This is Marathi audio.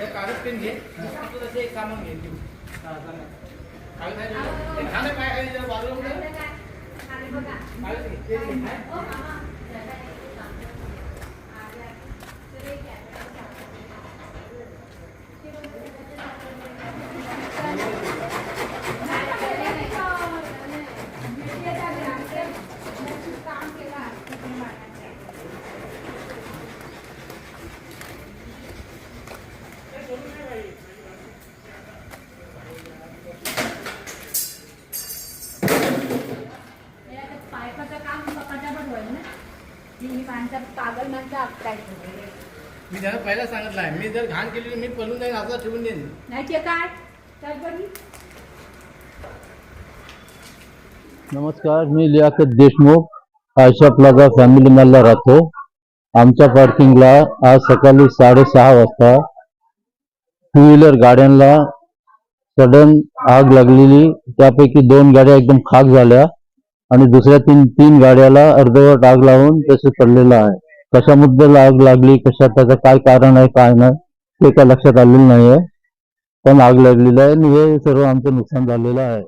काय घे काय बाजूला ही माणसं पागल माणसं आपटायचं मी त्यांना पहिला सांगितलं आहे. मी जर घाण केली तर मी पळून जाईन असं ठेवून देईन. नाही ते काय चल बरी. नमस्कार मी लियाकत देशमुख. आयशा प्लाझा फॅमिली मधला राहतो. आमच्या पार्किंगला आज सकाळी साडेसहा वाजता टू व्हीलर गाड्यांना सडन आग लागलेली. त्यापैकी दोन गाड्या एकदम खाक झाल्या. आणि दुसऱ्या तीन तीन गाड्याला अर्धवट आग लावून तसे पडलेलं आहे. कशा मुद्द्याला आग लागली कशा त्याचं काय कारण आहे काय नाही ते काय लक्षात आलेलं नाही आहे पण आग लागलेलं आहे आणि हे सर्व आमचं नुकसान झालेलं आहे.